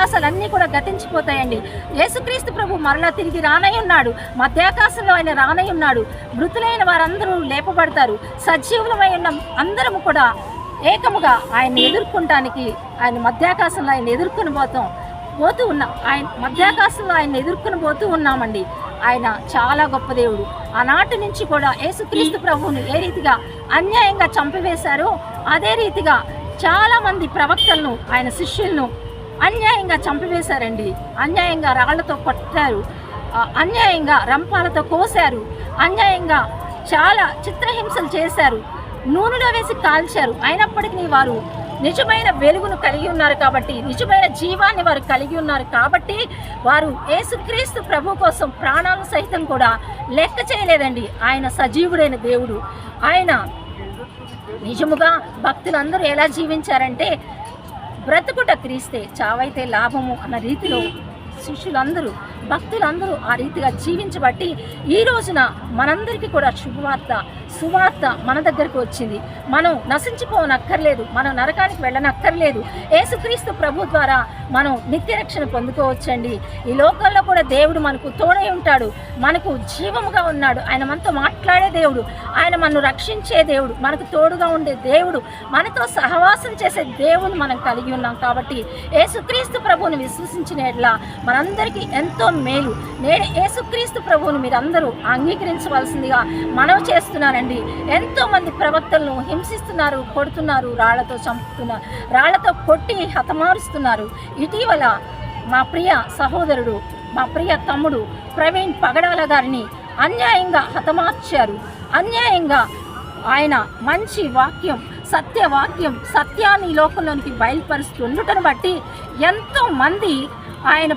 ఆకాశాలన్నీ కూడా గతించిపోతాయండి. యేసుక్రీస్తు ప్రభు మరలా తిరిగి రానై ఉన్నాడు. మధ్యాకాశంలో ఆయన రానై ఉన్నాడు. మృతులైన వారందరూ లేపబడతారు. సజీవులమై ఉన్న అందరము కూడా ఏకముగా ఆయన్ని ఎదుర్కొనటానికి ఆయన మధ్యాకాశంలో ఆయన ఎదుర్కొని పోతాం పోతూ ఉన్నాం ఆయన మధ్యాకాశంలో ఆయన ఎదుర్కొని పోతూ ఉన్నామండి. ఆయన చాలా గొప్ప దేవుడు. ఆనాటి నుంచి కూడా యేసుక్రీస్తు ప్రభువును ఏ రీతిగా అన్యాయంగా చంపివేశారో అదే రీతిగా చాలామంది ప్రవక్తలను ఆయన శిష్యులను అన్యాయంగా చంపివేశారండి. అన్యాయంగా రాళ్ళతో కొట్టారు. అన్యాయంగా రంపాలతో కోశారు. అన్యాయంగా చాలా చిత్రహింసలు చేశారు. నూనెలో వేసి కాల్చారు. అయినప్పటికీ వారు నిజమైన వెలుగును కలిగి ఉన్నారు కాబట్టి నిజమైన జీవాన్ని వారు కలిగి ఉన్నారు కాబట్టి వారు యేసుక్రీస్తు ప్రభు కోసం ప్రాణాలు సహితం కూడా లెక్క చేయలేదండి. ఆయన సజీవుడైన దేవుడు. ఆయన నిజముగా భక్తులందరూ ఎలా జీవించారంటే బ్రతుకుట క్రీస్తే చావైతే లాభము అన్న రీతిలో శిష్యులందరూ భక్తులందరూ ఆ రీతిగా జీవించబట్టి ఈ రోజున మనందరికీ కూడా శుభవార్త సువార్త మన దగ్గరకు వచ్చింది. మనం నశించిపోనక్కర్లేదు మనం నరకానికి వెళ్ళనక్కర్లేదు. యేసుక్రీస్తు ప్రభు ద్వారా మనం నిత్య రక్షణ పొందుకోవచ్చండి. ఈ లోకంలో కూడా దేవుడు మనకు తోడై ఉంటాడు మనకు జీవముగా ఉన్నాడు. ఆయన మనతో మాట్లాడే దేవుడు ఆయన మనను రక్షించే దేవుడు మనకు తోడుగా ఉండే దేవుడు మనతో సహవాసం చేసే దేవుని మనం కలిగి ఉన్నాం కాబట్టి యేసుక్రీస్తు ప్రభువుని విశ్వసించిన ఎట్లా మనందరికీ ఎంతో మేలు. నేడు యేసుక్రీస్తు ప్రభువుని మీరందరూ అంగీకరించవలసిందిగా మనవి చేస్తున్నాను చూడండి. ఎంతోమంది ప్రవక్తలను హింసిస్తున్నారు కొడుతున్నారు రాళ్ళతో చంపుతున్నారు రాళ్ళతో కొట్టి హతమారుస్తున్నారు. ఇటీవల మా ప్రియ సహోదరుడు మా ప్రియ తమ్ముడు ప్రవీణ్ పగడాల గారిని అన్యాయంగా హతమార్చారు. అన్యాయంగా ఆయన మంచి వాక్యం సత్యవాక్యం సత్యాన్ని లోకంలోనికి బయలుపరుస్తుండటను బట్టి ఎంతోమంది ఆయన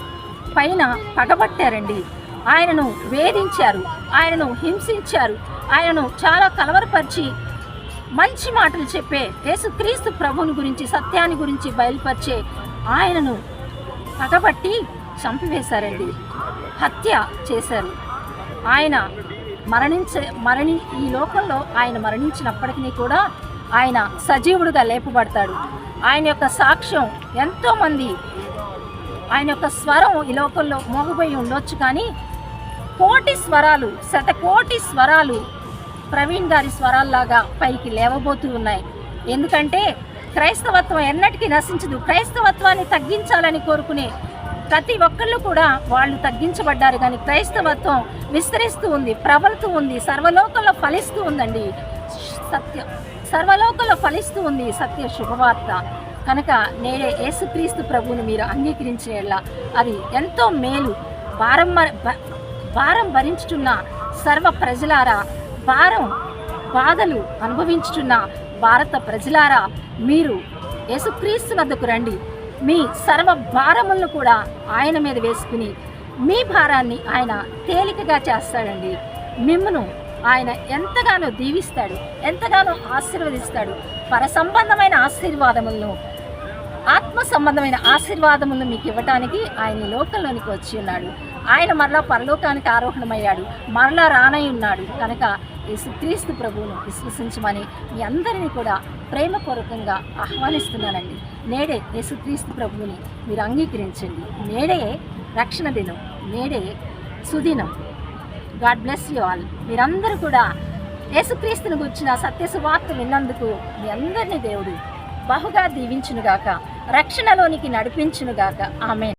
పైన పగబట్టారండి. ఆయనను వేధించారు ఆయనను హింసించారు. ఆయనను చాలా కలవరపరిచి మంచి మాటలు చెప్పే యేసుక్రీస్తు ప్రభుని గురించి సత్యాన్ని గురించి బయలుపరిచే ఆయనను పగబట్టి చంపివేశారండి. హత్య చేశారు. ఆయన మరణించే మరణి ఈ లోకంలో ఆయన మరణించినప్పటికీ కూడా ఆయన సజీవుడుగా లేపబడతాడు. ఆయన యొక్క సాక్ష్యం ఎంతోమంది ఆయన యొక్క స్వరం ఈ లోకంలో మోగబోయి ఉండొచ్చు కానీ కోటి స్వరాలు శతకోటి స్వరాలు ప్రవీణ్ గారి స్వరాల్లాగా పైకి లేవబోతూ ఉన్నాయి. ఎందుకంటే క్రైస్తవత్వం ఎన్నటికీ నశించదు. క్రైస్తవత్వాన్ని తగ్గించాలని కోరుకునే ప్రతి ఒక్కళ్ళు కూడా వాళ్ళు తగ్గించబడ్డారు. కానీ క్రైస్తవత్వం విస్తరిస్తూ ఉంది ప్రబలుతూ ఉంది సర్వలోకంలో ఫలిస్తూ ఉందండి. సత్య సర్వలోకంలో ఫలిస్తూ ఉంది సత్య శుభవార్త. కనుక నేడే యేసుక్రీస్తు ప్రభువుని మీరు అంగీకరించేలా అది ఎంతో మేలు. భారం భారం భరించుచున్న సర్వ ప్రజలారా భారం బాధలు అనుభవించుచున్న భారత ప్రజలారా మీరు యేసుక్రీస్తు వద్దకు రండి. మీ సర్వ భారములను కూడా ఆయన మీద వేసుకుని మీ భారాన్ని ఆయన తేలికగా చేస్తాడండి. మిమ్మను ఆయన ఎంతగానో దీవిస్తాడు ఎంతగానో ఆశీర్వదిస్తాడు పరసంబంధమైన ఆశీర్వాదములను ఆత్మ సంబంధమైన ఆశీర్వాదములను మీకు ఇవ్వటానికి ఆయన లోకంలోనికి వచ్చి ఉన్నాడు. ఆయన మరలా పరలోకానికి ఆరోహణమయ్యాడు. మరలా రానై ఉన్నాడు. కనుక యేసుక్రీస్తు ప్రభువును విశ్వసించమని మీ అందరినీ కూడా ప్రేమపూర్వకంగా ఆహ్వానిస్తున్నానండి. నేడే యేసుక్రీస్తు ప్రభువుని మీరు అంగీకరించండి. నేడే రక్షణ దినం. నేడే సుదినం. God bless you all. మీరందరూ కూడా యేసుక్రీస్తుని గురించిన సత్య సువార్త విన్నందుకు మీ అందరినీ దేవుడు బహుగా దీవించునుగాక. రక్షణలోనికి నడిపించునుగాక. ఆమె